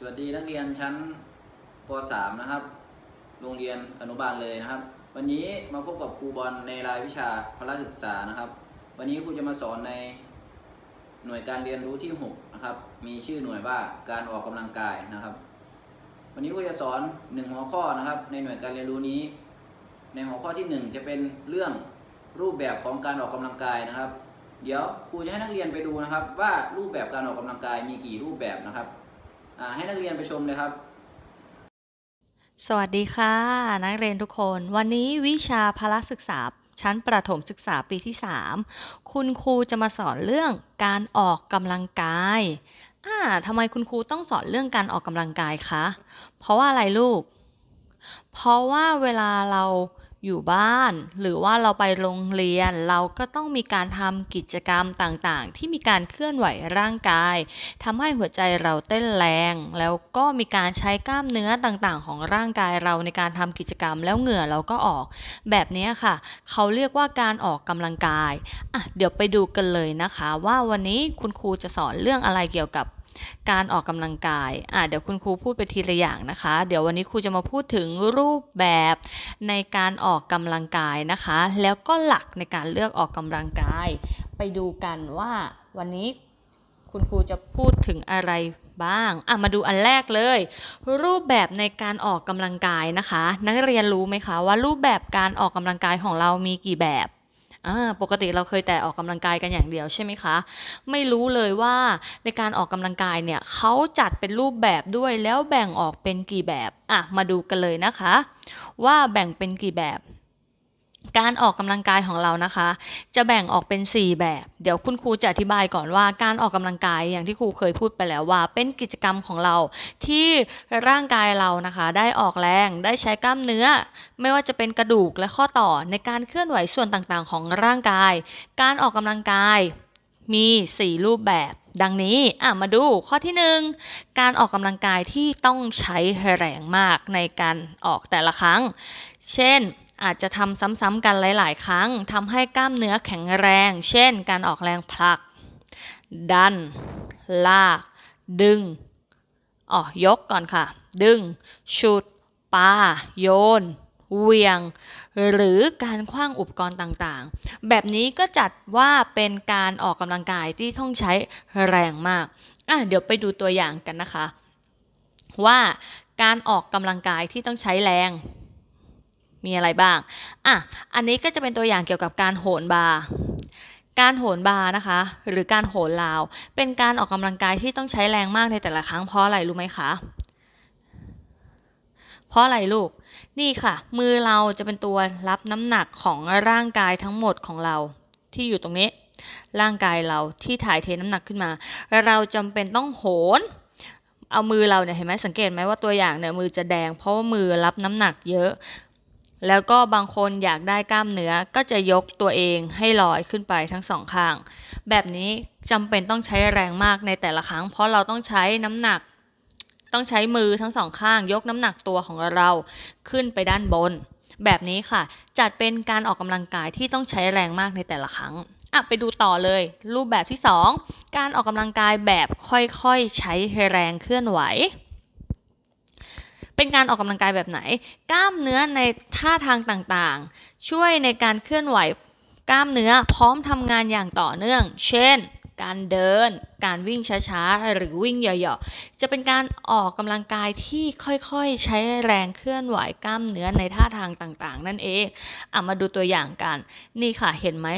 สวัสดีนักเรียนชั้นป .3 นะครับ โรงเรียนอนุบาลเลยนะครับ วันนี้มาพบกับครูบอลในรายวิชาพละศึกษานะครับ วันนี้ครูจะมาสอนในหน่วยการเรียนรู้ที่6นะครับ มีชื่อหน่วยว่าการออกกำลังกายนะครับ วันนี้ครูจะสอนหนึ่งหัวข้อนะครับ ในหน่วยการเรียนรู้นี้ ในหัวข้อที่หนึ่งจะเป็นเรื่องรูปแบบของการออกกำลังกายนะครับ เดี๋ยวครูจะให้นักเรียนไปดูนะครับ ว่ารูปแบบการออกกำลังกายมีกี่รูปแบบนะครับ ให้นักเรียนไปชมเลยครับ สวัสดีค่ะ นักเรียนทุกคน วันนี้วิชาพละศึกษาชั้นประถมศึกษาปีที่ 3 คุณครูจะมาสอนเรื่องการออกกำลังกายอ่าทำไมคุณครูต้องสอนเรื่องการออกกำลังกายคะ เพราะว่าอะไรลูก เพราะว่าเวลาเรา อยู่บ้าน หรือว่าเราไปโรงเรียน เราก็ต้องมีการทำกิจกรรมต่างๆ ที่มีการเคลื่อนไหวร่างกายทำให้หัวใจเราเต้นแรง แล้วก็มีการใช้กล้ามเนื้อต่างๆ ของร่างกายเราในการทำกิจกรรมแล้วเหงื่อเราก็ออก แบบนี้ค่ะ เขาเรียกว่าการออกกำลังกายอะเดี๋ยวไปดูกันเลยนะคะ ว่าวันนี้คุณครูจะสอนเรื่องอะไรเกี่ยวกับ การออกกำลังกายอะเดี๋ยวคุณครูพูดไปทีละอย่างนะคะ เดี๋ยววันนี้ครูจะมาพูดถึงรูปแบบในการออกกำลังกายนะคะ แล้วก็หลักในการเลือกออกกำลังกาย ไปดูกันว่าวันนี้คุณครูจะพูดถึงอะไรบ้างอะมาดูอันแรกเลย รูปแบบในการออกกำลังกายนะคะ นักเรียนรู้ไหมคะว่ารูปแบบการออกกำลังกายของเรามีกี่แบบ อ่าปกติเราเคยแต่ออกกำลังกายกันอย่างเดียวใช่ไหมคะ ไม่รู้เลยว่าในการออกกำลังกายเนี่ยเขาจัดเป็นรูปแบบด้วยแล้วแบ่งออกเป็นกี่แบบอะมาดูกันเลยนะคะ ว่าแบ่งเป็นกี่แบบ การออกกำลังกายของเรานะคะ จะแบ่งออกเป็น 4 แบบ เดี๋ยวคุณครูจะอธิบายก่อนว่าการออกกำลังกายอย่างที่ครูเคยพูดไปแล้วว่า เป็นกิจกรรมของเราที่ร่างกายเรานะคะ ได้ออกแรงได้ใช้กล้ามเนื้อ ไม่ว่าจะเป็นกระดูกและข้อต่อในการเคลื่อนไหวส่วนต่างๆ ของร่างกาย การออกกำลังกายมี 4 รูปแบบ ดังนี้อะมาดูข้อที่ 1 การออกกำลังกายที่ต้องใช้แรงมากในการออกแต่ละครั้ง เช่น อาจจะทำซ้ำๆกันหลาย ๆ ครั้งทำให้กล้ามเนื้อแข็งแรง เช่น การออกแรงผลัก ดัน ลาก ดึงอ๋อยกก่อนค่ะ ดึง ชุดปาโยนเวียง หรือการคว้างอุปกรณ์ต่างๆ แบบนี้ก็จัดว่าเป็นการออกกำลังกายที่ต้องใช้แรงมากอะเดี๋ยวไปดูตัวอย่างกันนะคะ ว่าการออกกำลังกายที่ต้องใช้แรง มีอะไรบ้าง อะ อันนี้ก็จะเป็นตัวอย่างเกี่ยวกับการโหนบาร์ การโหนบาร์นะคะ หรือการโหนลาว เป็นการออกกำลังกายที่ต้องใช้แรงมากในแต่ละครั้งเพราะอะไรรู้ไหมคะ เพราะอะไรลูก นี่ค่ะ มือเราจะเป็นตัวรับน้ำหนักของร่างกายทั้งหมดของเราที่อยู่ตรงนี้ ร่างกายเราที่ถ่ายเทน้ำหนักขึ้นมา เราจำเป็นต้องโหนเอามือเราเนี่ยเห็นไหมสังเกตไหมว่าตัวอย่างเนี่ยมือจะแดง เพราะว่ามือรับน้ำหนักเยอะ แล้วก็บางคนอยากได้กล้ามเนื้อก็จะยกตัวเองให้ลอยขึ้นไปทั้งสองข้าง แบบนี้จำเป็นต้องใช้แรงมากในแต่ละครั้ง เพราะเราต้องใช้น้ำหนัก ต้องใช้มือทั้งสองข้าง ยกน้ำหนักตัวของเราขึ้นไปด้านบน แบบนี้ค่ะ จัดเป็นการออกกำลังกายที่ต้องใช้แรงมากในแต่ละครั้งอะไปดูต่อเลย รูปแบบที่ 2 การออกกำลังกายแบบค่อยๆ ใช้แรงเคลื่อนไหว เป็นการออกกำลังกายแบบไหน กล้ามเนื้อในท่าทางต่างๆ ช่วยในการเคลื่อนไหวกล้ามเนื้อพร้อมทำงานอย่างต่อเนื่อง เช่น การเดิน การวิ่งช้าๆ หรือวิ่งเหยาะๆ จะเป็นการออกกำลังกายที่ค่อยๆ ใช้แรงเคลื่อนไหวกล้ามเนื้อในท่าทางต่างๆ นั่นเองอะมาดูตัวอย่างกัน นี่ค่ะเห็นไหม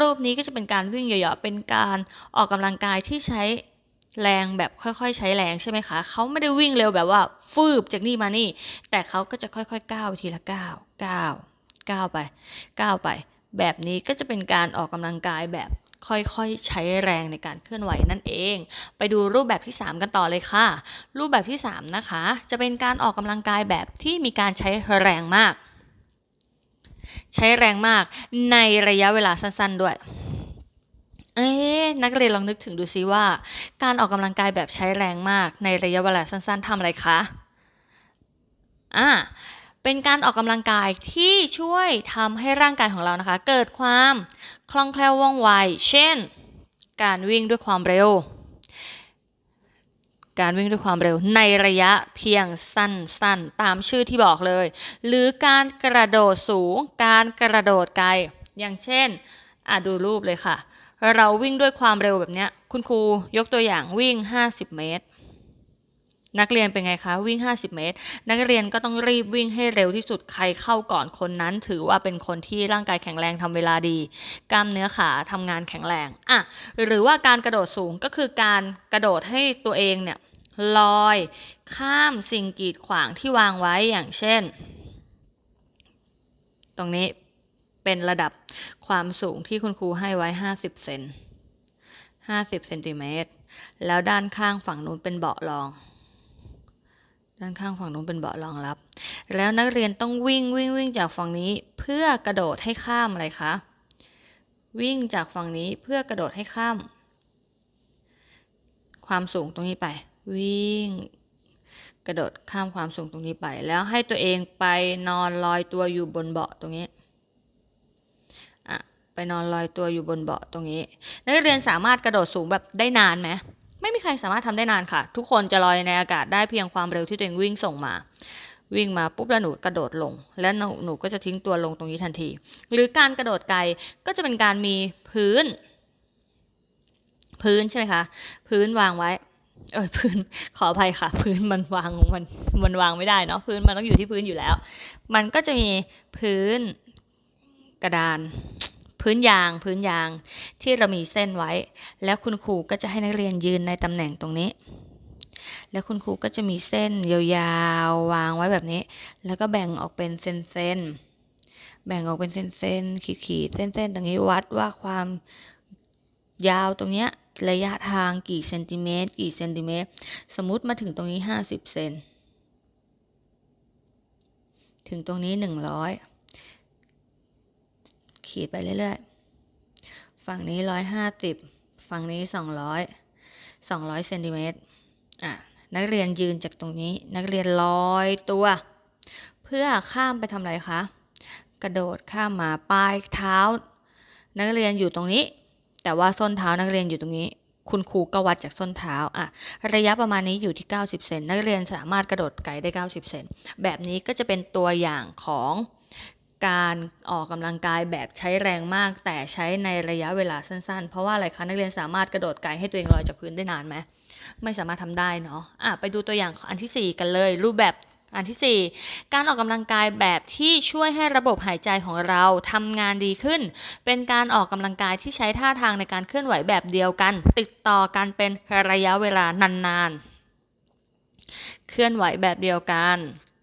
รูปนี้ก็จะเป็นการวิ่งเหยาะๆ เป็นการออกกำลังกายที่ใช้ แรงแบบค่อยๆ ใช้แรงใช่ไหมคะ เขาไม่ได้วิ่งเร็วแบบว่า ฟืบจากนี่มานี่ แต่เขาก็จะค่อยๆก้าวทีละก้าวก้าวก้าวไปก้าวไป แบบนี้ก็จะเป็นการออกกำลังกายแบบค่อยๆ ใช้แรงในการเคลื่อนไหวนั่นเอง ไปดูรูปแบบที่ 3 กันต่อเลยค่ะ รูปแบบที่ 3 นะคะ จะเป็นการออกกำลังกายแบบที่มีการใช้แรงมาก ใช้แรงมากในระยะเวลาสั้นๆด้วย เอ๊ะนักเรียนลองนึกถึงดูซิว่า การออกกำลังกายแบบใช้แรงมากในระยะเวลาสั้นๆทำอะไรคะ อ่าเป็นการออกกำลังกายที่ช่วยทำให้ร่างกายของเรานะคะ เกิดความคล่องแคล่วว่องไว เช่น การวิ่งด้วยความเร็ว การวิ่งด้วยความเร็วในระยะเพียงสั้นๆ ตามชื่อที่บอกเลย หรือการกระโดดสูง การกระโดดไกล อย่างเช่นอะดูรูปเลยค่ะ เราวิ่งด้วยความเร็วแบบเนี้ย คุณครูยกตัวอย่างวิ่ง 50 เมตร นักเรียนเป็นไงคะ วิ่ง 50 เมตร นักเรียนก็ต้องรีบวิ่งให้เร็วที่สุดใครเข้าก่อนคนนั้น ถือว่าเป็นคนที่ร่างกายแข็งแรงทำเวลาดี กล้ามเนื้อขาทำงานแข็งแรงอะหรือว่าการกระโดดสูงก็คือการกระโดดให้ตัวเองเนี่ยลอย ข้ามสิ่งกีดขวางที่วางไว้อย่างเช่น ตรงนี้ เป็นระดับความสูงที่คุณครูให้ไว้ 50 เซน50เซนติเมตร แล้วด้านข้างฝั่งนู้นเป็นเบาะรอง ด้านข้างฝั่งนู้นเป็นเบาะรองรับ แล้วนักเรียนต้องวิ่งวิ่งวิ่งจากฝั่งนี้เพื่อกระโดดให้ข้ามอะไรคะ วิ่งจากฝั่งนี้เพื่อกระโดดให้ข้าม ความสูงตรงนี้ไป วิ่ง กระโดดข้ามความสูงตรงนี้ไป แล้วให้ตัวเองไปนอนลอยตัวอยู่บนเบาะตรงนี้ อะไปนอนลอยตัวอยู่บนเบาะตรงนี้ นักเรียนสามารถกระโดดสูงแบบได้นานไหมไม่มีใครสามารถทำได้นานค่ะ ทุกคนจะลอยในอากาศได้เพียงความเร็วที่ตัวเองวิ่งส่งมา วิ่งมาปุ๊บแล้วหนูกระโดดลง แล้วหนูหนูก็จะทิ้งตัวลงตรงนี้ทันที หรือการกระโดดไกลก็จะเป็นการมีพื้น พื้นใช่ไหมคะ พื้นวางไว้เออพื้นขออภัยค่ะ พื้นมันวางมันมันวางไม่ได้เนาะพื้นมันต้องอยู่ที่พื้นอยู่แล้ว มันก็จะมีพื้น กระดาน พื้นยางพื้นยางที่เรามีเส้นไว้ แล้วคุณครูก็จะให้นักเรียนยืนในตำแหน่งตรงนี้ แล้วคุณครูก็จะมีเส้นยาวๆวางไว้แบบนี้ แล้วก็แบ่งออกเป็นเส้นๆแบ่งออกเป็นเส้นๆขีดๆเส้นๆตรงนี้วัดว่าความยาวตรงเนี้ยระยะทางกี่เซนติเมตรกี่เซนติเมตร สมมุติมาถึงตรงนี้ห้าสิบเซน ถึงตรงนี้หนึ่งร้อย ขีดไปเรื่อยๆ ฝั่งนี้ร้อยห้าสิบฝั่งนี้สองร้อยสองร้อยเซนติเมตรอะนักเรียนยืนจากตรงนี้ นักเรียนลอยตัว เพื่อข้ามไปทำอะไรคะ กระโดดข้ามมาปลายเท้า นักเรียนอยู่ตรงนี้ แต่ว่าส้นเท้านักเรียนอยู่ตรงนี้ คุณครูก็วัดจากส้นเท้าอะระยะประมาณนี้อยู่ที่ 90 เซนนักเรียนสามารถกระโดดไกลได้ 90 เซนแบบนี้ก็จะเป็นตัวอย่างของ การออกกำลังกายแบบใช้แรงมาก แต่ใช้ในระยะเวลาสั้นๆ เพราะว่าอะไรคะนักเรียนสามารถกระโดดไกลให้ตัวเองลอยจากพื้นได้นานไหมไม่สามารถทำได้เนาะอะไปดูตัวอย่างอันทีสี่ 4 กันเลย รูปแบบอันที่ 4 การออกกำลังกายแบบที่ช่วยให้ระบบหายใจของเราทำงานดีขึ้น เป็นการออกกำลังกายที่ใช้ท่าทางในการเคลื่อนไหวแบบเดียวกัน ติดต่อกันเป็นระยะเวลานานๆ เคลื่อนไหวแบบเดียวกัน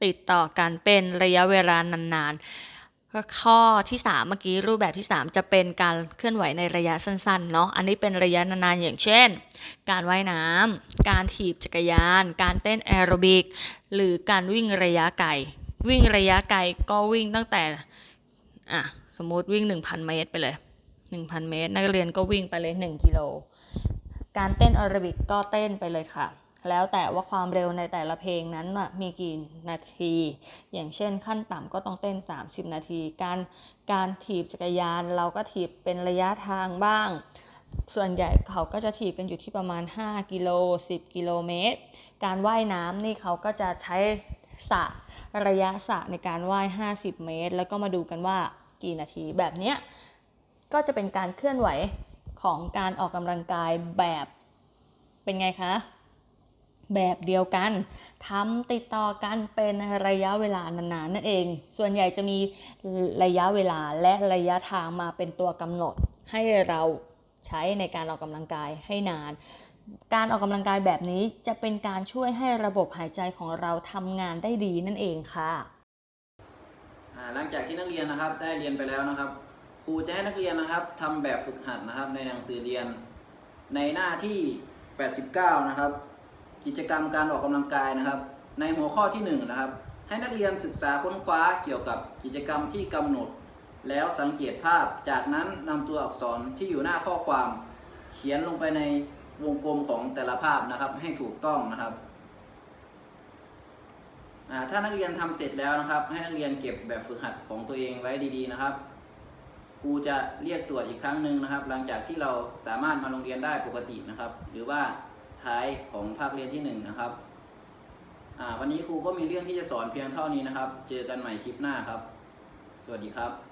ติดต่อกันเป็นระยะเวลานานๆ ข้อที่ 3 เมื่อกี้รูปแบบที่ 3 จะเป็นการเคลื่อนไหวในระยะสั้นๆเนาะอันนี้เป็นระยะนานๆอย่างเช่น การว่ายน้ำการถีบจักรยาน การเต้นแอโรบิก หรือการวิ่งระยะไกลวิ่งระยะไกลก็วิ่งตั้งแต่อะสมมติวิ่ง 1,000 เมตรไปเลย 1,000 เมตร นักเรียนก็วิ่งไปเลย 1 กิโล การเต้นแอโรบิกก็เต้นไปเลยค่ะ แล้วแต่ว่าความเร็วในแต่ละเพลงนั้นมีกี่นาที อย่างเช่นขั้นต่ำก็ต้องเต้น 30 นาที การการถีบจักรยานเราก็ถีบเป็นระยะทางบ้าง ส่วนใหญ่เขาก็จะถีบกันอยู่ที่ประมาณ 5 กิโล 10 กิโลเมตร การว่ายน้ำนี่เขาก็จะใช้สระระยะสระในการว่าย 50 เมตร แล้วก็มาดูกันว่ากี่นาทีแบบเนี้ยก็จะเป็นการเคลื่อนไหวของการออกกำลังกายแบบเป็นไงคะ แบบเดียวกันทำติดต่อกันเป็นระยะเวลานานๆนั่นเอง ส่วนใหญ่จะมีระยะเวลาและระยะทางมาเป็นตัวกำหนด ให้เราใช้ในการออกกำลังกายให้นาน การออกกำลังกายแบบนี้จะเป็นการช่วยให้ระบบหายใจของเราทำงานได้ดีนั่นเองค่ะหลังจากที่นักเรียนนะครับได้เรียนไปแล้วนะครับ ครูจะให้นักเรียนนะครับทำแบบฝึกหัดนะครับในหนังสือเรียนในหน้าที่ 89 นะครับ กิจกรรมการออกกำลังกายนะครับ ในหัวข้อที่1นะครับ ให้นักเรียนศึกษาค้นคว้าเกี่ยวกับกิจกรรมที่กำหนด แล้วสังเกตภาพ จากนั้นนำตัวอักษรที่อยู่หน้าข้อความ เขียนลงไปในวงกลมของแต่ละภาพนะครับ ให้ถูกต้องนะครับถ้านักเรียนทำเสร็จแล้วนะครับ ให้นักเรียนเก็บแบบฝึกหัดของตัวเองไว้ดีๆนะครับครูจะเรียกตรวจอีกครั้งหนึ่งนะครับ หลังจากที่เราสามารถมาโรงเรียนได้ปกตินะครับ หรือว่า ท้ายของภาคเรียนที่หนึ่งนะครับวันนี้ครูก็มีเรื่องที่จะสอนเพียงเท่านี้นะครับ เจอกันใหม่คลิปหน้าครับ สวัสดีครับ